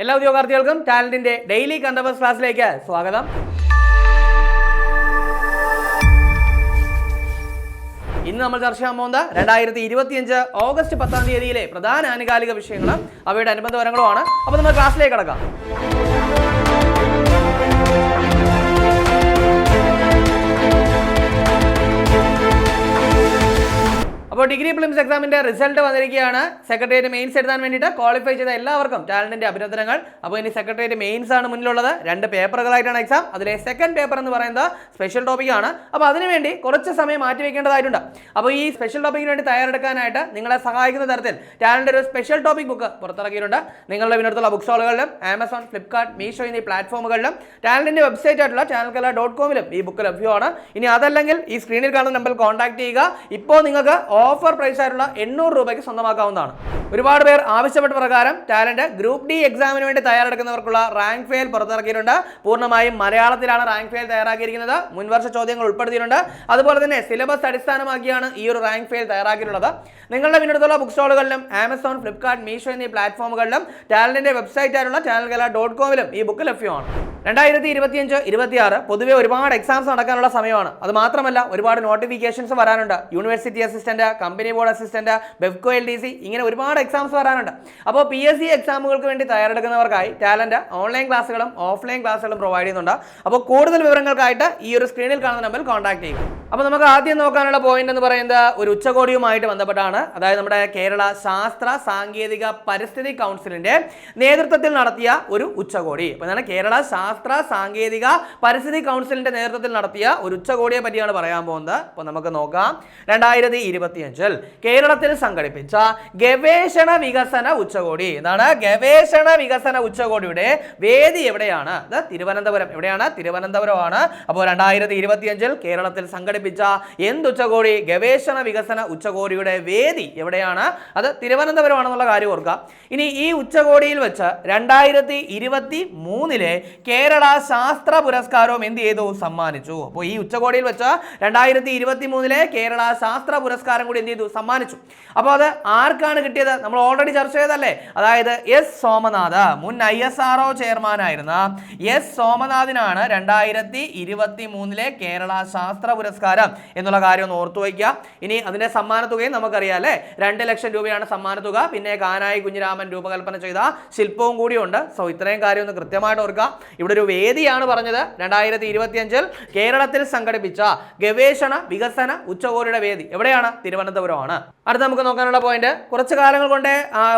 എല്ലാ ഉദ്യോഗാർത്ഥികൾക്കും ടാലന്റിന്റെ ഡെയിലി കണ്ടബസ് ക്ലാസ്സിലേക്ക് സ്വാഗതം. ഇന്ന് നമ്മൾ ചർച്ച ചെയ്യാൻ പോകുന്നത് രണ്ടായിരത്തി ഇരുപത്തിയഞ്ച് ഓഗസ്റ്റ് പത്താം തീയതിയിലെ പ്രധാന ആനുകാലിക വിഷയങ്ങളും അവയുടെ അനുബന്ധ വരങ്ങളുമാണ് അപ്പോൾ നമ്മൾ ക്ലാസ്സിലേക്ക് കടക്കാം. അപ്പോൾ ഡിഗ്രി പ്ലിംസ് എക്സാമിന്റെ റിസൾട്ട് വന്നിരിക്കുകയാണ്. സെക്രട്ടേറിയറ്റ് മെയിൻസ് എഴുതാൻ വേണ്ടിയിട്ട് ക്വാളിഫൈ ചെയ്ത എല്ലാവർക്കും ടാലന്റിന്റെ അഭിനന്ദനങ്ങൾ. അപ്പോൾ ഇനി സെക്രട്ടേറിയറ്റ് മെയിൻസ് ആണ് മുന്നിലുള്ളത്. രണ്ട് പേപ്പറുകളായിട്ടാണ് എക്സാം അതിലെ സെക്കൻഡ് പേപ്പർ എന്ന് പറയുന്നത് സ്പെഷ്യൽ ടോപ്പിക് ആണ്. അപ്പോൾ അതിനുവേണ്ടി കുറച്ച് സമയം മാറ്റി വെക്കേണ്ടതായിട്ടുണ്ട് അപ്പോൾ ഈ സ്പെഷ്യൽ ടോപ്പിക്കിന് വേണ്ടി തയ്യാറെടുക്കാനായിട്ട് നിങ്ങളെ സഹായിക്കുന്ന തരത്തിൽ ടാലന്റ് ഒരു സ്പെഷ്യൽ ടോപ്പിക് ബുക്ക് പുറത്തിറക്കിയിട്ടുണ്ട്. നിങ്ങളുടെ വിനടുത്തുള്ള ബുക്ക് സ്റ്റോളുകളിലും ആമസോൺ ഫ്ലിപ്കാർട്ട് മീഷോ എന്നീ പ്ലാറ്റ്ഫോമുകളിലും ടാലന്റിന്റെ വെബ്സൈറ്റ് ആയിട്ടുള്ള ചാനൽ കല ഡോട്ട് കോമിലും ഈ ബുക്ക് ലഭ്യമാണ്. ഇനി അതല്ലെങ്കിൽ ഈ സ്ക്രീനിൽ കാണുന്ന നമ്പറിൽ കോൺടാക്ട് ചെയ്യുക. ഇപ്പോൾ നിങ്ങൾക്ക് ഓഫർ പ്രൈസ് ആയിട്ടുള്ള എണ്ണൂറ് രൂപയ്ക്ക് സ്വന്തമാക്കാവുന്നതാണ്. ഒരുപാട് പേർ ആവശ്യപ്പെട്ട പ്രകാരം ടാലന്റ് ഗ്രൂപ്പ് ഡി എക്സാമിന് വേണ്ടി തയ്യാറെടുക്കുന്നവർക്കുള്ള റാങ്ക് ഫെയിൽ പുറത്തിറക്കിയിട്ടുണ്ട്. പൂർണമായും മലയാളത്തിലാണ് റാങ്ക് ഫെയിൽ തയ്യാറാക്കിയിരിക്കുന്നത്. മുൻവർഷ ചോദ്യങ്ങൾ ഉൾപ്പെടുത്തിയിട്ടുണ്ട്. അതുപോലെ തന്നെ സിലബസ് അടിസ്ഥാനമാക്കിയാണ് ഈ ഒരു റാങ്ക് ഫെയിൽ തയ്യാറാക്കിയിട്ടുള്ളത്. നിങ്ങളുടെ പിന്നടുത്തുള്ള ബുക്ക് സ്റ്റോളുകളിലും ആമസോൺ ഫ്ലിപ്കാർട്ട് മീഷോ എന്നീ പ്ലാറ്റ്ഫോമുകളിലും ടാലന്റിന്റെ വെബ്സൈറ്റായിട്ടുള്ള ടാലൻ കല ഡോട്ട് കോമിലും ഈ ബുക്ക് ലഭ്യമാണ്. രണ്ടായിരത്തി ഇരുപത്തിയഞ്ച് ഇരുപത്തിയാറ് പൊതുവെ ഒരുപാട് എക്സാംസ് നടക്കാനുള്ള സമയമാണ്. അത് മാത്രമല്ല ഒരുപാട് നോട്ടിഫിക്കേഷൻസ് വരാനുണ്ട്. University assistant company board assistant Bevco L D C ഇങ്ങനെ ഒരുപാട് എക്സാംസ് വരാനുണ്ട്. അപ്പോൾ പി എസ് സി എക്സാമുകൾക്ക് വേണ്ടി തയ്യാറെടുക്കുന്നവർക്കായി ടാലന്റ് ഓൺലൈൻ ക്ലാസ്സുകളും ഓഫ്ലൈൻ ക്ലാസ്സുകളും പ്രൊവൈഡ് ചെയ്യുന്നുണ്ട്. അപ്പോൾ കൂടുതൽ വിവരങ്ങൾക്കായിട്ട് ഈ ഒരു സ്ക്രീനിൽ കാണുന്ന നമ്പറിൽ കോൺടാക്ട് ചെയ്യും അപ്പോൾ നമുക്ക് ആദ്യം നോക്കാനുള്ള പോയിന്റ് എന്ന് പറയുന്നത് ഒരു ഉച്ചകോടിയുമായിട്ട് ബന്ധപ്പെട്ടാണ്. അതായത് നമ്മുടെ കേരള ശാസ്ത്ര സാങ്കേതിക പരിസ്ഥിതി കൗൺസിലിന്റെ നേതൃത്വത്തിൽ നടത്തിയ ഒരു ഉച്ചകോടി. അപ്പോൾ കേരള ശാസ്ത്ര സാങ്കേതിക പരിസ്ഥിതി കൗൺസിലിന്റെ നേതൃത്വത്തിൽ നടത്തിയ ഒരു ഉച്ചകോടിയെ പറ്റിയാണ് പറയാൻ പോകുന്നത്. അപ്പോൾ നമുക്ക് നോക്കാം. രണ്ടായിരത്തി ഇരുപത്തിയഞ്ചിൽ കേരളത്തിൽ സംഘടിപ്പിച്ച ഗവേഷണ വികസന ഉച്ചകോടി. എന്താണ് ഗവേഷണ വികസന ഉച്ചകോടിയുടെ വേദി എവിടെയാണ്? അത് തിരുവനന്തപുരം. എവിടെയാണ്? തിരുവനന്തപുരമാണ്. അപ്പോൾ രണ്ടായിരത്തി ഇരുപത്തിയഞ്ചിൽ കേരളത്തിൽ സംഘടിപ്പിച്ച എന്ത് ഉച്ചകോടി? ഗവേഷണ വികസന ഉച്ചകോടിയുടെ വേദി എവിടെയാണ്? അത് തിരുവനന്തപുരമാണെന്നുള്ള കാര്യം ഓർക്കുക. ഇനി ഈ ഉച്ചകോടിയിൽ വെച്ച് രണ്ടായിരത്തി ഇരുപത്തി മൂന്നിലെ കേരള ശാസ്ത്ര പുരസ്കാരവും എന്ത് ചെയ്തു? സമ്മാനിച്ചു. അപ്പോൾ ഈ ഉച്ചകോടിയിൽ വെച്ച് രണ്ടായിരത്തി ഇരുപത്തി മൂന്നിലെ കേരള ശാസ്ത്ര പുരസ്കാരം കൂടി എന്ത് ചെയ്തു? സമ്മാനിച്ചു. അപ്പോൾ അത് ആർക്കാണ് കിട്ടിയത്? നമ്മൾ ഓൾറെഡി ചർച്ച ചെയ്തല്ലേ അതായത് എസ് സോമനാഥ് മുൻ ഐ എസ് ആർ ഒ ചെയർമാനായിരുന്ന എസ് സോമനാഥിനാണ് രണ്ടായിരത്തി ഇരുപത്തി മൂന്നിലെ കേരള ശാസ്ത്ര പുരസ്കാരം എന്നുള്ള കാര്യം ഒന്ന് ഓർത്തു വയ്ക്കുക. ഇനി അതിന്റെ സമ്മാനത്തുകയും നമുക്കറിയാം അല്ലേ? രണ്ട് ലക്ഷം രൂപയാണ് സമ്മാനത്തുക. തുക പിന്നെ കാനായി കുഞ്ഞിരാമൻ രൂപകൽപ്പന ചെയ്ത ശില്പവും കൂടിയുണ്ട്. സോ ഇത്രയും കാര്യം ഒന്ന് കൃത്യമായിട്ട് ഓർക്കുക. ഇവിടെ ഒരു വേദിയാണ് പറഞ്ഞത്. രണ്ടായിരത്തി ഇരുപത്തിയഞ്ചിൽ കേരളത്തിൽ സംഘടിപ്പിച്ച ഗവേഷണ വികസന ഉച്ചകോടിയുടെ വേദി എവിടെയാണ്? തിരുവനന്തപുരമാണ്. അടുത്ത നമുക്ക് നോക്കാനുള്ള പോയിന്റ് കുറച്ച് കാലങ്ങൾ കൊണ്ട്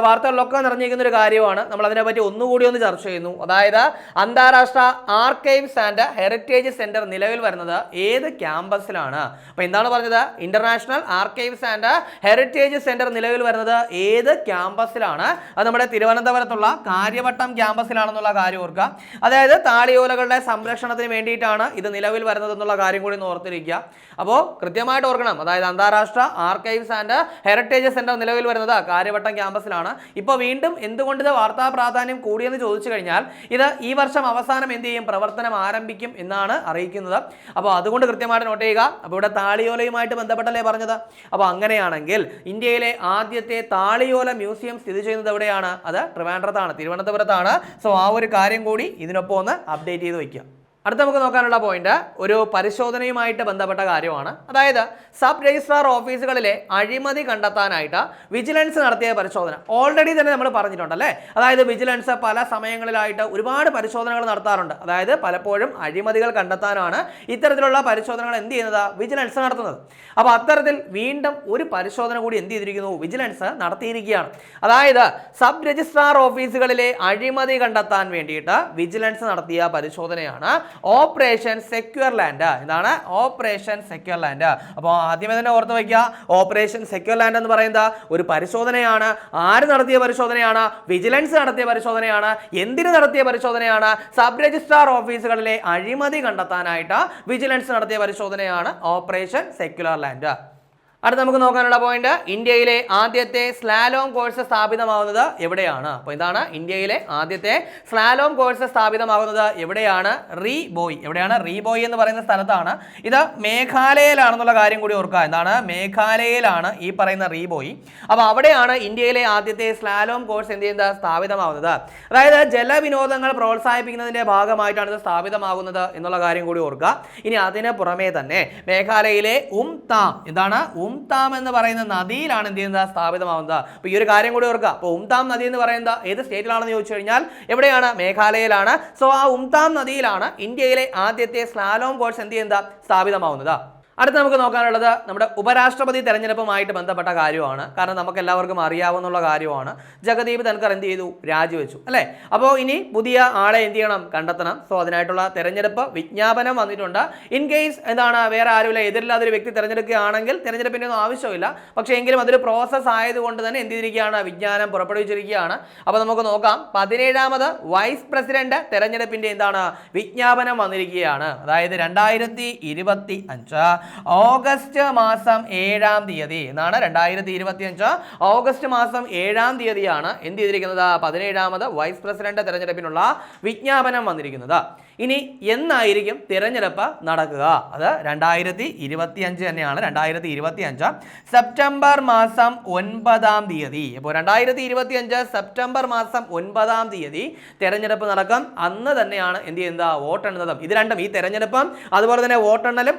വാർത്തകളിലൊക്കെ നിറഞ്ഞിരിക്കുന്ന ഒരു കാര്യമാണ്. നമ്മൾ അതിനെപ്പറ്റി ഒന്നുകൂടി ഒന്ന് ചർച്ച ചെയ്യുന്നു. അതായത് അന്താരാഷ്ട്ര ആർക്കൈവ്സ് ആൻഡ് ഹെറിറ്റേജ് സെന്റർ നിലവിൽ വരുന്നത് ഏത് ക്യാമ്പസിലാണ്? അപ്പോൾ എന്താണ് പറഞ്ഞത്? International archives and heritage centre നിലവിൽ വരുന്നത് ഏത് ക്യാമ്പസിലാണ്? അത് നമ്മുടെ തിരുവനന്തപുരത്തുള്ള കാര്യവട്ടം ക്യാമ്പസിലാണെന്നുള്ള കാര്യം ഓർക്കുക. അതായത് താളിയോലകളുടെ സംരക്ഷണത്തിന് വേണ്ടിയിട്ടാണ് ഇത് നിലവിൽ വരുന്നത് എന്നുള്ള കാര്യം കൂടി ഓർത്തിരിക്കുക. അപ്പോൾ കൃത്യമായിട്ട് ഓർക്കണം. അതായത് അന്താരാഷ്ട്ര ആർക്കൈവ്സ് ആൻഡ് ഹെറിറ്റേജ് സെന്റർ നിലവിൽ വരുന്നത് കാര്യവട്ടം ക്യാമ്പസിലാണ്. ഇപ്പോൾ വീണ്ടും എന്തുകൊണ്ട് ഇത് വാർത്താ പ്രാധാന്യം കൂടിയെന്ന് ചോദിച്ചു കഴിഞ്ഞാൽ ഇത് ഈ വർഷം അവസാനം എന്ത് ചെയ്യും? പ്രവർത്തനം ആരംഭിക്കും എന്നാണ് അറിയിക്കുന്നത്. അപ്പോൾ അതുകൊണ്ട് കൃത്യമായിട്ട് നോട്ട് ചെയ്യുക. അപ്പോൾ ഇവിടെ താളിയോലയുമായിട്ട് ബന്ധപ്പെട്ടല്ലേ പറഞ്ഞത്? അപ്പോൾ അങ്ങനെയാണെങ്കിൽ ഇന്ത്യയിലെ ആദ്യത്തെ താളിയോല മ്യൂസിയം സ്ഥിതി ചെയ്യുന്നത് എവിടെയാണ്? അത് ട്രിവാൻഡ്രത്താണ് തിരുവനന്തപുരത്താണ്. സോ ആ ഒരു കാര്യം കൂടി ഇതിനൊപ്പം ഒന്ന് അപ്ഡേറ്റ് ചെയ്ത് വയ്ക്കുക അടുത്ത നമുക്ക് നോക്കാനുള്ള പോയിന്റ് ഒരു പരിശോധനയുമായിട്ട് ബന്ധപ്പെട്ട കാര്യമാണ്. അതായത് സബ് രജിസ്ട്രാർ ഓഫീസുകളിലെ അഴിമതി കണ്ടെത്താനായിട്ട് വിജിലൻസ് നടത്തിയ പരിശോധന. ഓൾറെഡി തന്നെ നമ്മൾ പറഞ്ഞിട്ടുണ്ടല്ലേ? അതായത് വിജിലൻസ് പല സമയങ്ങളിലായിട്ട് ഒരുപാട് പരിശോധനകൾ നടത്താറുണ്ട്. അതായത് പലപ്പോഴും അഴിമതികൾ കണ്ടെത്താനാണ് ഇത്തരത്തിലുള്ള പരിശോധനകൾ എന്ത് ചെയ്യുന്നത്? വിജിലൻസ് നടത്തുന്നത്. അപ്പോൾ അത്തരത്തിൽ വീണ്ടും ഒരു പരിശോധന കൂടി എന്ത് ചെയ്തിരിക്കുന്നു? വിജിലൻസ് നടത്തിയിരിക്കുകയാണ്. അതായത് സബ് രജിസ്ട്രാർ ഓഫീസുകളിലെ അഴിമതി കണ്ടെത്താൻ വേണ്ടിയിട്ട് വിജിലൻസ് നടത്തിയ പരിശോധനയാണ് ഓപ്പറേഷൻ സെക്യൂർ ലാൻഡ് ഇതാണ് ഓപ്പറേഷൻ സെക്യൂർ ലാൻഡ് അപ്പോൾ ആദ്യമേ തന്നെ ഓർത്ത് വയ്ക്കുക ഓപ്പറേഷൻ സെക്യൂർ ലാൻഡ് എന്ന് പറയുന്നത് ഒരു പരിശോധനയാണ്. ആര് നടത്തിയ പരിശോധനയാണ്? വിജിലൻസ് നടത്തിയ പരിശോധനയാണ്. എന്തിനു നടത്തിയ പരിശോധനയാണ്? സബ് രജിസ്ട്രാർ ഓഫീസുകളിലെ അഴിമതി കണ്ടെത്താനായിട്ട് വിജിലൻസ് നടത്തിയ പരിശോധനയാണ് ഓപ്പറേഷൻ സെക്യുലർ ലാൻഡ് അടുത്ത നമുക്ക് നോക്കാനുള്ള പോയിന്റ് ഇന്ത്യയിലെ ആദ്യത്തെ സ്ലാലോം കോഴ്സ് സ്ഥാപിതമാവുന്നത് എവിടെയാണ്? അപ്പോൾ ഇതാണ് ഇന്ത്യയിലെ ആദ്യത്തെ സ്ലാലോം കോഴ്സ് സ്ഥാപിതമാകുന്നത് എവിടെയാണ്? റീ ബോയ് എവിടെയാണ്? റീ ബോയ് എന്ന് പറയുന്ന സ്ഥലത്താണ്. ഇത് മേഘാലയയിലാണെന്നുള്ള കാര്യം കൂടി ഓർക്കുക. എന്താണ്? മേഘാലയയിലാണ് ഈ പറയുന്ന റീ ബോയ് അപ്പോൾ അവിടെയാണ് ഇന്ത്യയിലെ ആദ്യത്തെ സ്ലാലോം കോഴ്സ് എന്ത് ചെയ്യുന്നത്? സ്ഥാപിതമാവുന്നത്. അതായത് ജലവിനോദങ്ങൾ പ്രോത്സാഹിപ്പിക്കുന്നതിന്റെ ഭാഗമായിട്ടാണ് ഇത് സ്ഥാപിതമാകുന്നത് എന്നുള്ള കാര്യം കൂടി ഓർക്കുക. ഇനി അതിന് പുറമേ തന്നെ മേഘാലയയിലെ ഉം താം എന്താണ് ഉംതാം എന്ന് പറയുന്ന നദിയിലാണ് എന്ത് ചെയ്യുന്നത്? സ്ഥാപിതമാവുന്നത്. അപ്പോൾ ഈ ഒരു കാര്യം കൂടി ഓർക്കുക. അപ്പോൾ ഉംതാം നദി എന്ന് പറയുന്നത് ഏത് സ്റ്റേറ്റിലാണെന്ന് ചോദിച്ചു കഴിഞ്ഞാൽ എവിടെയാണ്? മേഘാലയയിലാണ്. സോ ആ ഉംതാം നദിയിലാണ് ഇന്ത്യയിലെ ആദ്യത്തെ സ്ലാലോം കോഴ്സ് എന്ത് ചെയ്യുന്നത്? സ്ഥാപിതമാവുന്നത്. അടുത്ത നമുക്ക് നോക്കാനുള്ളത് നമ്മുടെ ഉപരാഷ്ട്രപതി തെരഞ്ഞെടുപ്പുമായിട്ട് ബന്ധപ്പെട്ട കാര്യമാണ്. കാരണം നമുക്ക് എല്ലാവർക്കും അറിയാവുന്ന കാര്യമാണ്. ജഗദീപ് തൻകർ എന്ത് ചെയ്തു? രാജിവെച്ചു. അല്ലേ? അപ്പോൾ ഇനി പുതിയ ആളെ എന്ത് ചെയ്യണം? കണ്ടെത്തണം. സോ അതിനായിട്ടുള്ള തെരഞ്ഞെടുപ്പ് വിജ്ഞാപനം വന്നിട്ടുണ്ട്. ഇൻ കേസ് എന്താണ് വേറെ ആരുമില്ല എതിരില്ലാതെ ഒരു വ്യക്തി തിരഞ്ഞെടുക്കുകയാണെങ്കിൽ തിരഞ്ഞെടുപ്പിന്റെ ഒന്നും ആവശ്യമില്ല. പക്ഷേ എങ്കിലും അതൊരു പ്രോസസ്സ് ആയതുകൊണ്ട് തന്നെ എന്ത് ചെയ്തിരിക്കുകയാണ്? വിജ്ഞാനം പുറപ്പെടുവിച്ചിരിക്കുകയാണ്. അപ്പോൾ നമുക്ക് നോക്കാം. പതിനേഴാമത് വൈസ് പ്രസിഡന്റ് തെരഞ്ഞെടുപ്പിന്റെ എന്താണ്? വിജ്ഞാപനം വന്നിരിക്കുകയാണ്. അതായത് രണ്ടായിരത്തി ഇരുപത്തി അഞ്ച് ഓഗസ്റ്റ് മാസം ഏഴാം തീയതി. എന്നാണ് രണ്ടായിരത്തി ഇരുപത്തി അഞ്ച് ഓഗസ്റ്റ് മാസം ഏഴാം തീയതിയാണ് എന്ത് ചെയ്തിരിക്കുന്നത്? പതിനേഴാമത് വൈസ് പ്രസിഡന്റ് തെരഞ്ഞെടുപ്പിനുള്ള വിജ്ഞാപനം വന്നിരിക്കുന്നത്. ഇനി എന്നായിരിക്കും തിരഞ്ഞെടുപ്പ് നടക്കുക? അത് രണ്ടായിരത്തി ഇരുപത്തി അഞ്ച് തന്നെയാണ്. രണ്ടായിരത്തി ഇരുപത്തി അഞ്ച് സെപ്റ്റംബർ മാസം ഒൻപതാം തീയതി. ഇപ്പോൾ രണ്ടായിരത്തി ഇരുപത്തി അഞ്ച് സെപ്റ്റംബർ മാസം ഒൻപതാം തീയതി തിരഞ്ഞെടുപ്പ് നടക്കും. അന്ന് തന്നെയാണ് എന്ത് ചെയ്യുന്നത്? വോട്ടെണ്ണതും ഇത് രണ്ടും ഈ തിരഞ്ഞെടുപ്പും അതുപോലെ തന്നെ വോട്ടെണ്ണലും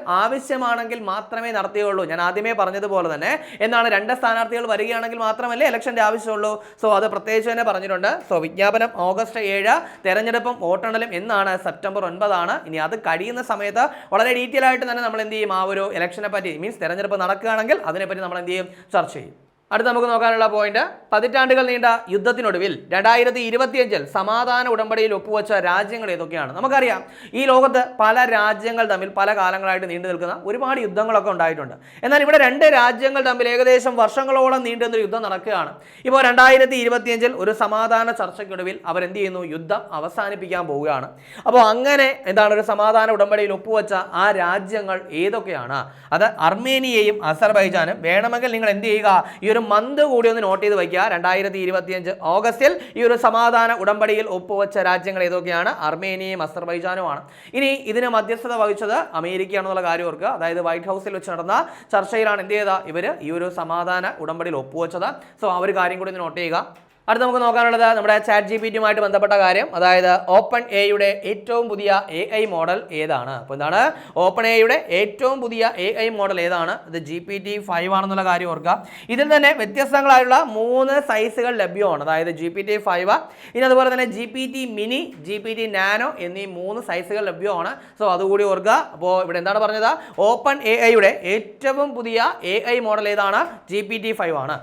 ആവശ്യമാണെങ്കിൽ മാത്രമേ നടത്തുകയുള്ളൂ ഞാൻ ആദ്യമേ പറഞ്ഞതുപോലെ തന്നെ എന്നാണ് രണ്ട് സ്ഥാനാർത്ഥികൾ വരികയാണെങ്കിൽ മാത്രമല്ലേ ഇലക്ഷന്റെ ആവശ്യമുള്ളൂ. സോ അത് പ്രത്യേകിച്ച് തന്നെ പറഞ്ഞിട്ടുണ്ട്. സോ വിജ്ഞാപനം ഓഗസ്റ്റ് ഏഴ് തെരഞ്ഞെടുപ്പും വോട്ടെണ്ണലും എന്നാണ് സെപ്റ്റംബർ ഒൻപതാണ്. ഇനി അത് കഴിയുന്ന സമയത്ത് വളരെ ഡീറ്റെയിൽ ആയിട്ട് തന്നെ നമ്മൾ എന്ത് ചെയ്യും? ആ ഒരു ഇലക്ഷനെ പറ്റി മീൻസ് തെരഞ്ഞെടുപ്പ് നടക്കുകയാണെങ്കിൽ അതിനെപ്പറ്റി നമ്മൾ എന്ത് ചെയ്യും? ചർച്ച ചെയ്യും. അടുത്ത നമുക്ക് നോക്കാനുള്ള പോയിന്റ് പതിറ്റാണ്ടുകൾ നീണ്ട യുദ്ധത്തിനൊടുവിൽ രണ്ടായിരത്തി ഇരുപത്തിയഞ്ചിൽ സമാധാന ഉടമ്പടിയിൽ ഒപ്പുവെച്ച രാജ്യങ്ങൾ ഏതൊക്കെയാണ്? നമുക്കറിയാം ഈ ലോകത്ത് പല രാജ്യങ്ങൾ തമ്മിൽ പല കാലങ്ങളായിട്ട് നീണ്ടു നിൽക്കുന്ന ഒരുപാട് യുദ്ധങ്ങളൊക്കെ ഉണ്ടായിട്ടുണ്ട്. എന്നാൽ ഇവിടെ രണ്ട് രാജ്യങ്ങൾ തമ്മിൽ ഏകദേശം വർഷങ്ങളോളം നീണ്ടുന്ന ഒരു യുദ്ധം നടക്കുകയാണ്. ഇപ്പോൾ രണ്ടായിരത്തി ഇരുപത്തിയഞ്ചിൽ ഒരു സമാധാന ചർച്ചയ്ക്കൊടുവിൽ അവരെന്ത് ചെയ്യുന്നു? യുദ്ധം അവസാനിപ്പിക്കാൻ പോവുകയാണ്. അപ്പോൾ അങ്ങനെ എന്താണ് ഒരു സമാധാന ഉടമ്പടിയിൽ ഒപ്പുവെച്ച ആ രാജ്യങ്ങൾ ഏതൊക്കെയാണ്? അത് അർമേനിയയും അസർബൈജാനും. വേണമെങ്കിൽ നിങ്ങൾ എന്ത് ചെയ്യുക? ഈ ഒരു മന്ത് കൂടി ഒന്ന് നോട്ട് ചെയ്ത് വയ്ക്കുക. രണ്ടായിരത്തി ഇരുപത്തിയഞ്ച് ഓഗസ്റ്റിൽ ഈ ഒരു സമാധാന ഉടമ്പടിയിൽ ഒപ്പുവെച്ച രാജ്യങ്ങൾ ഏതൊക്കെയാണ്? അർമേനിയയും അസർബൈജാനുമാണ്. ഇനി ഇതിന് മധ്യസ്ഥത വഹിച്ചത് അമേരിക്കയാണെന്നുള്ള കാര്യം ഓർക്കുക. അതായത് വൈറ്റ് ഹൗസിൽ വെച്ച് നടന്ന ചർച്ചയിലാണ് എന്ത് ചെയ്ത ഇവർ ഈ ഒരു സമാധാന ഉടമ്പടിയിൽ ഒപ്പുവെച്ചത്. സോ ആ ഒരു കാര്യം കൂടി ഒന്ന് നോട്ട് ചെയ്യുക. അടുത്ത് നമുക്ക് നോക്കാനുള്ളത് നമ്മുടെ ചാറ്റ് ജി പി ടിയുമായിട്ട് ബന്ധപ്പെട്ട കാര്യം. അതായത് ഓപ്പൺ എയുടെ ഏറ്റവും പുതിയ എ ഐ മോഡൽ ഏതാണ്? അപ്പോൾ എന്താണ്? ഓപ്പൺ എയുടെ ഏറ്റവും പുതിയ എ ഐ മോഡൽ ഏതാണ്? ഇത് ജി പി ടി ഫൈവ് ആണെന്നുള്ള കാര്യം ഓർക്കുക. ഇതിൽ തന്നെ വ്യത്യസ്തങ്ങളായുള്ള മൂന്ന് സൈസുകൾ ലഭ്യമാണ്. അതായത് ജി പി ടി ഫൈവ് ഇനി അതുപോലെ തന്നെ G P T mini G P T nano എന്നീ മൂന്ന് സൈസുകൾ ലഭ്യമാണ്. സോ അതുകൂടി ഓർക്കുക. അപ്പോൾ ഇവിടെ എന്താണ് പറഞ്ഞത്? ഓപ്പൺ എ ഐയുടെ ഏറ്റവും പുതിയ എ ഐ മോഡൽ ഏതാണ്? ജി പി ടി ഫൈവ് ആണ്.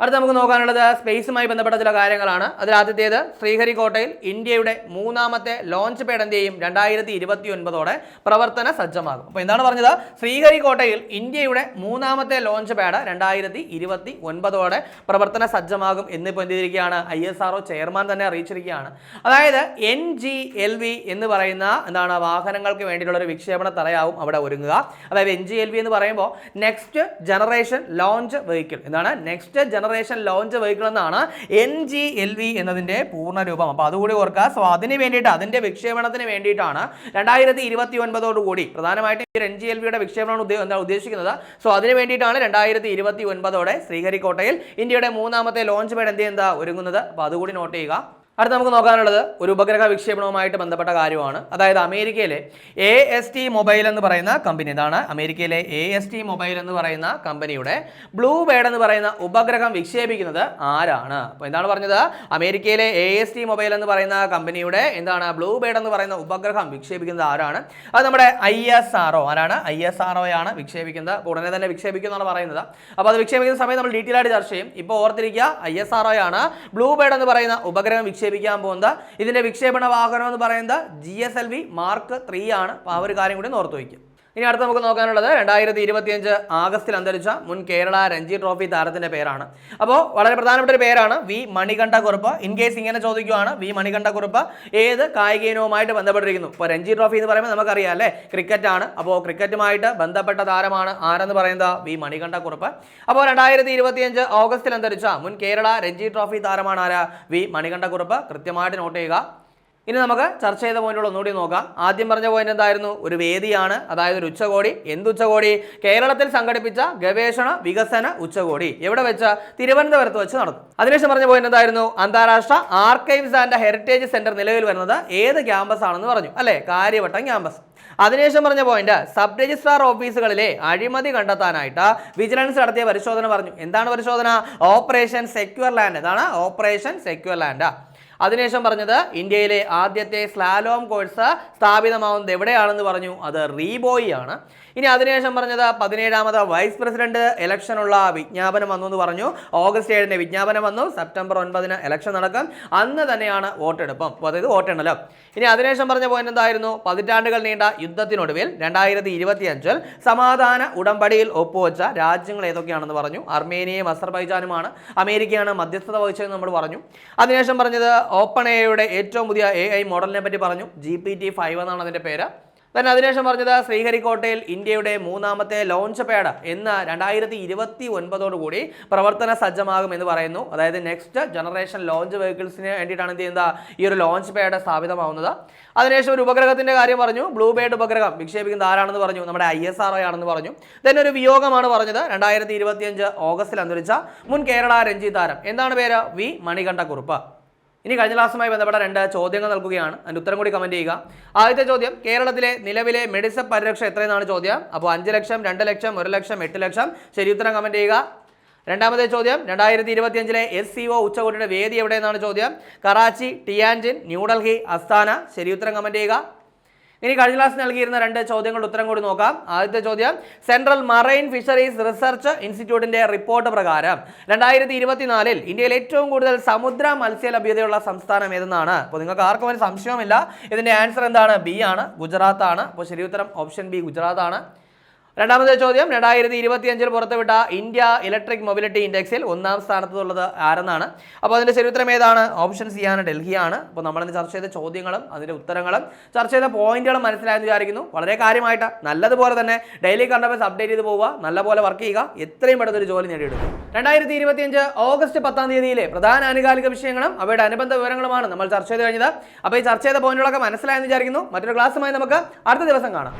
അടുത്ത നമുക്ക് നോക്കാനുള്ളത് സ്പേസുമായി ബന്ധപ്പെട്ട ചില കാര്യങ്ങളാണ്. അതിൽ ആദ്യത്തേത് ശ്രീഹരിക്കോട്ടയിൽ ഇന്ത്യയുടെ മൂന്നാമത്തെ ലോഞ്ച് പേഡ് എന്ത് ചെയ്യും? രണ്ടായിരത്തി ഇരുപത്തി ഒൻപതോടെ പ്രവർത്തന സജ്ജമാകും. അപ്പോൾ എന്താണ് പറഞ്ഞത്? ശ്രീഹരിക്കോട്ടയിൽ ഇന്ത്യയുടെ മൂന്നാമത്തെ ലോഞ്ച് പേഡ് രണ്ടായിരത്തി ഇരുപത്തി ഒൻപതോടെ പ്രവർത്തന സജ്ജമാകും എന്നിപ്പോൾ എന്ത് ചെയ്തിരിക്കുകയാണ്? ഐ എസ് ആർ ചെയർമാൻ തന്നെ അറിയിച്ചിരിക്കുകയാണ്. അതായത് എൻ ജി എൽ വി എന്ന് പറയുന്ന എന്താണ് വാഹനങ്ങൾക്ക് വേണ്ടിയിട്ടുള്ള ഒരു വിക്ഷേപണ തറയാവും അവിടെ ഒരുങ്ങുക. അതായത് എൻ ജി എൽ വി എന്ന് പറയുമ്പോൾ നെക്സ്റ്റ് ജനറേഷൻ ലോഞ്ച് വെഹിക്കിൾ എന്താണ്? നെക്സ്റ്റ് ജനറേഷൻ ലോഞ്ച് വെഹിക്കിൾ എന്നാണ് എൻ ജി എൽ വി എന്നതിന്റെ പൂർണരൂപം. അപ്പോൾ അതുകൂടി ഓർക്കുക സോ അതിന് വേണ്ടിയിട്ട് അതിന്റെ വിക്ഷേപണത്തിന് വേണ്ടിയിട്ടാണ് രണ്ടായിരത്തി ഇരുപത്തി ഒൻപതോടുകൂടി പ്രധാനമായിട്ടും ഈ എൻ ജി എൽ വിയുടെ വിക്ഷേപണമാണ് ഉദ്ദേ- എന്താണ് ഉദ്ദേശിക്കുന്നത്? സോ അതിന് വേണ്ടിയിട്ടാണ് രണ്ടായിരത്തി ഇരുപത്തി ഒൻപതോടെ ശ്രീഹരിക്കോട്ടയിൽ ഇന്ത്യയുടെ മൂന്നാമത്തെ ലോഞ്ച് പേഡ് എന്ത് ചെയ്യുന്നത്? ഒരുങ്ങുന്നത്. അപ്പോൾ അതുകൂടി നോട്ട് ചെയ്യുക. അടുത്ത നമുക്ക് നോക്കാനുള്ളത് ഒരു ഉപഗ്രഹ വിക്ഷേപണവുമായിട്ട് ബന്ധപ്പെട്ട കാര്യമാണ്. അതായത് അമേരിക്കയിലെ എ എസ് ടി മൊബൈൽ എന്ന് പറയുന്ന കമ്പനി ഇതാണ്. അമേരിക്കയിലെ എ എസ് ടി മൊബൈൽ എന്ന് പറയുന്ന കമ്പനിയുടെ ബ്ലൂ ബേഡ് എന്ന് പറയുന്ന ഉപഗ്രഹം വിക്ഷേപിക്കുന്നത് ആരാണ്? അപ്പോൾ എന്താണ് പറഞ്ഞത്? അമേരിക്കയിലെ എ എസ് ടി മൊബൈൽ എന്ന് പറയുന്ന കമ്പനിയുടെ എന്താണ്? ബ്ലൂ ബേഡ് എന്ന് പറയുന്ന ഉപഗ്രഹം വിക്ഷേപിക്കുന്നത് ആരാണ്? അത് നമ്മുടെ ഐ എസ് ആർ ഒ ആരാണ്? ഐ എസ് ആർ ആണ് വിക്ഷേപിക്കുന്നത്. ഉടനെ തന്നെ വിക്ഷേപിക്കുന്നതാണ് പറയുന്നത്. അപ്പോൾ അത് വിക്ഷേപിക്കുന്ന സമയത്ത് നമ്മൾ ഡീറ്റെയിൽ ആയിട്ട് ചർച്ച ചെയ്യും. ഇപ്പോൾ ഓർത്തിരിക്കുക ഐ എസ് ആർ ആണ് ബ്ലൂ ബേഡ് എന്ന് പറയുന്ന ഉപഗ്രഹം വിക്ഷേപിക്കാൻ പോകുന്നത്. ഇതിന്റെ വിക്ഷേപണ വാഹനം എന്ന് പറയുന്നത് G S L V mark three ആണ്. അപ്പോൾ ആ ഒരു കാര്യം കൂടി ഓർത്ത് വയ്ക്കും. ഇനി അടുത്ത് നമുക്ക് നോക്കാനുള്ളത് രണ്ടായിരത്തി ഇരുപത്തിയഞ്ച് ആഗസ്റ്റിൽ അന്തരിച്ച മുൻ കേരള രഞ്ജി ട്രോഫി താരത്തിന്റെ പേരാണ്. അപ്പോൾ വളരെ പ്രധാനപ്പെട്ട ഒരു പേരാണ് വി മണികണ്ഠക്കുറുപ്പ്. ഇൻ കേസ് ഇങ്ങനെ ചോദിക്കുവാണ് വി മണികണ്ഠക്കുറുപ്പ് ഏത് കായിക ഇനവുമായിട്ട് ബന്ധപ്പെട്ടിരിക്കുന്നു? ഇപ്പോൾ രഞ്ജി ട്രോഫി എന്ന് പറയുമ്പോൾ നമുക്കറിയാം അല്ലേ? ക്രിക്കറ്റ് ആണ്. അപ്പോൾ ക്രിക്കറ്റുമായിട്ട് ബന്ധപ്പെട്ട താരമാണ് ആരെന്ന് പറയുന്നത്? വി മണികണ്ഠക്കുറുപ്പ്. അപ്പോൾ രണ്ടായിരത്തി ഇരുപത്തിയഞ്ച് ഓഗസ്റ്റിൽ അന്തരിച്ച മുൻ കേരള രഞ്ജി ട്രോഫി താരമാണ് ആരാ? വി മണികണ്ഠക്കുറുപ്പ്. കൃത്യമായിട്ട് നോട്ട് ചെയ്യുക. ഇനി നമുക്ക് ചർച്ച ചെയ്ത പോയിന്റുകൾ ഒന്നുകൂടി നോക്കാം. ആദ്യം പറഞ്ഞ പോയിന്റ് എന്തായിരുന്നു? ഒരു വേദിയാണ് അതായത് ഒരു ഉച്ചകോടി. എന്ത് ഉച്ചകോടി? കേരളത്തിൽ സംഘടിപ്പിച്ച ഗവേഷണ വികസന ഉച്ചകോടി. എവിടെ വെച്ച? തിരുവനന്തപുരത്ത് വെച്ച് നടന്നു. അതിനുശേഷം പറഞ്ഞ പോയിന്റ് എന്തായിരുന്നു? അന്താരാഷ്ട്ര ആർക്കൈവ്സ് ആൻഡ് ഹെറിറ്റേജ് സെന്റർ നിലവിൽ വരുന്നത് ഏത് ക്യാമ്പസ് ആണെന്ന് പറഞ്ഞു. അല്ലെ? കാര്യവട്ടം ക്യാമ്പസ് അതിനുശേഷം പറഞ്ഞ പോയിന്റ് സബ് രജിസ്ട്രാർ ഓഫീസുകളിലെ അഴിമതി കണ്ടെത്താനായിട്ട് വിജിലൻസ് നടത്തിയ പരിശോധന പറഞ്ഞു. എന്താണ് പരിശോധന? ഓപ്പറേഷൻ സെക്യൂർ ലാൻഡ് ഇതാണ് ഓപ്പറേഷൻ സെക്യൂർ ലാൻഡ് അതിനുശേഷം പറഞ്ഞത് ഇന്ത്യയിലെ ആദ്യത്തെ സ്ലാലോം കോഴ്സ് സ്ഥാപിതമാവുന്നത് എവിടെയാണെന്ന് പറഞ്ഞു. അത് റീബോയി ആണ് ഇനി അതിനുശേഷം പറഞ്ഞത് പതിനേഴാമത് വൈസ് പ്രസിഡന്റ് ഇലക്ഷനുള്ള വിജ്ഞാപനം വന്നു എന്ന് പറഞ്ഞു. ഓഗസ്റ്റ് ഏഴിന് വിജ്ഞാപനം വന്നു. സെപ്റ്റംബർ ഒൻപതിന് ഇലക്ഷൻ നടക്കും. അന്ന് തന്നെയാണ് വോട്ടെടുപ്പം. അപ്പോൾ അതായത് വോട്ടെണ്ണലോ. ഇനി അതിനുശേഷം പറഞ്ഞ പോയിന്റ് എന്തായിരുന്നു? പതിറ്റാണ്ടുകൾ നീണ്ട യുദ്ധത്തിനൊടുവിൽ രണ്ടായിരത്തി ഇരുപത്തിയഞ്ചിൽ സമാധാന ഉടമ്പടിയിൽ ഒപ്പുവെച്ച രാജ്യങ്ങൾ ഏതൊക്കെയാണെന്ന് പറഞ്ഞു. അർമേനിയയും അസർബൈജാനുമാണ്. അമേരിക്കയാണ് മധ്യസ്ഥത വഹിച്ചതെന്ന് നമ്മൾ പറഞ്ഞു. അതിനുശേഷം പറഞ്ഞത് ഓപ്പൺ എയുടെ ഏറ്റവും പുതിയ എ ഐ മോഡലിനെ പറ്റി പറഞ്ഞു. ജി പി ടി ഫൈവ് എന്നാണ് അതിന്റെ പേര്. തന്നെ അതിനുശേഷം പറഞ്ഞത് ശ്രീഹരിക്കോട്ടയിൽ ഇന്ത്യയുടെ മൂന്നാമത്തെ ലോഞ്ച് പാഡ് എന്ന് രണ്ടായിരത്തി ഇരുപത്തി ഒൻപതോടുകൂടി പ്രവർത്തന സജ്ജമാകും എന്ന് പറയുന്നു. അതായത് നെക്സ്റ്റ് ജനറേഷൻ ലോഞ്ച് വെഹിക്കിൾസിന് വേണ്ടിയിട്ടാണ് എന്ത് ചെയ്യുന്നത് ഈ ഒരു ലോഞ്ച് പാഡ് സ്ഥാപിതമാവുന്നത്. അതിനുശേഷം ഒരു ഉപഗ്രഹത്തിന്റെ കാര്യം പറഞ്ഞു. ബ്ലൂ ബേഡ് ഉപഗ്രഹം വിക്ഷേപിക്കുന്നത് ആരാണെന്ന് പറഞ്ഞു? നമ്മുടെ ഐ എസ് ആർ ഒ ആണെന്ന് പറഞ്ഞു. തന്നെ ഒരു വിയോഗമാണ് പറഞ്ഞത്. രണ്ടായിരത്തി ഇരുപത്തിയഞ്ച് ഓഗസ്റ്റിൽ അന്തരിച്ച മുൻ കേരള രഞ്ജി താരം എന്താണ് പേര്? വി മണികണ്ഠക്കുറുപ്പ്. ഇനി കഴിഞ്ഞ ക്ലാസ്സുമായി ബന്ധപ്പെട്ട രണ്ട് ചോദ്യങ്ങൾ നൽകുകയാണ്. അതിന്റെ ഉത്തരം കൂടി കമന്റ് ചെയ്യുക. ആദ്യത്തെ ചോദ്യം കേരളത്തിലെ നിലവിലെ മെഡിസപ്പ് പരിരക്ഷ എത്രയെന്നാണ് ചോദ്യം. അപ്പോൾ അഞ്ച് ലക്ഷം രണ്ട് ലക്ഷം ഒരു ലക്ഷം എട്ട് ലക്ഷം. ശരി ഉത്തരം കമന്റ് ചെയ്യുക. രണ്ടാമത്തെ ചോദ്യം രണ്ടായിരത്തി ഇരുപത്തിയഞ്ചിലെ എസ് സി ഒ ഉച്ചകോടിയുടെ വേദി എവിടെയെന്നാണ് ചോദ്യം. Karachi Tianjin New Delhi Astana. ശരി ഉത്തരം കമന്റ് ചെയ്യുക. ഇനി കഴിഞ്ഞ ക്ലാസ് നൽകിയിരുന്ന രണ്ട് ചോദ്യങ്ങളുടെ ഉത്തരം കൂടി നോക്കാം. ആദ്യത്തെ ചോദ്യം സെൻട്രൽ മറൈൻ ഫിഷറീസ് റിസർച്ച് ഇൻസ്റ്റിറ്റ്യൂട്ടിന്റെ റിപ്പോർട്ട് പ്രകാരം രണ്ടായിരത്തി ഇരുപത്തിനാലിൽ ഇന്ത്യയിൽ ഏറ്റവും കൂടുതൽ സമുദ്ര മത്സ്യ ലഭ്യതയുള്ള സംസ്ഥാനം ഏതെന്നാണ്? അപ്പോൾ നിങ്ങൾക്ക് ആർക്കും ഒരു സംശയവുമില്ല. ഇതിന്റെ ആൻസർ എന്താണ്? ബി ആണ് ഗുജറാത്ത് ആണ്. അപ്പോൾ ശരി ഉത്തരം ഓപ്ഷൻ ബി ഗുജറാത്ത് ആണ്. രണ്ടാമത്തെ ചോദ്യം രണ്ടായിരത്തി ഇരുപത്തിയഞ്ചിൽ പുറത്തുവിട്ട ഇന്ത്യ ഇലക്ട്രിക് മൊബിലിറ്റി ഇൻഡെക്സിൽ ഒന്നാം സ്ഥാനത്തുള്ളത് ആരെന്നാണ്? അപ്പോൾ അതിന്റെ ചരിത്രം ഏതാണ്? ഓപ്ഷൻ സി ആണ് ഡൽഹിയാണ്. അപ്പോൾ നമ്മളിന്ന് ചർച്ച ചെയ്ത ചോദ്യങ്ങളും അതിന്റെ ഉത്തരങ്ങളും ചർച്ച ചെയ്ത പോയിന്റുകളും മനസ്സിലായെന്ന് വിചാരിക്കുന്നു. വളരെ കാര്യമായിട്ട് നല്ലതുപോലെ തന്നെ ഡെയിലി കണ്ടപ്പസ് അപ്ഡേറ്റ് ചെയ്ത് പോവുക നല്ലപോലെ വർക്ക് ചെയ്യുക എത്രയും പെട്ടെന്ന് ഒരു ജോലി നേടിയെടുക്കും രണ്ടായിരത്തി ഇരുപത്തിയഞ്ച് ഓഗസ്റ്റ് പത്താം തീയതിയിലെ പ്രധാന ആനുകാലിക വിഷയങ്ങളും അവയുടെ അനുബന്ധ വിവരങ്ങളുമാണ് നമ്മൾ ചർച്ച ചെയ്ത് കഴിഞ്ഞത്. അപ്പോൾ ഈ ചർച്ച ചെയ്ത പോയിന്റുകളൊക്കെ മനസ്സിലായെന്ന് വിചാരിക്കുന്നു. മറ്റൊരു ക്ലാസ്സുമായി നമുക്ക് അടുത്ത ദിവസം കാണാം.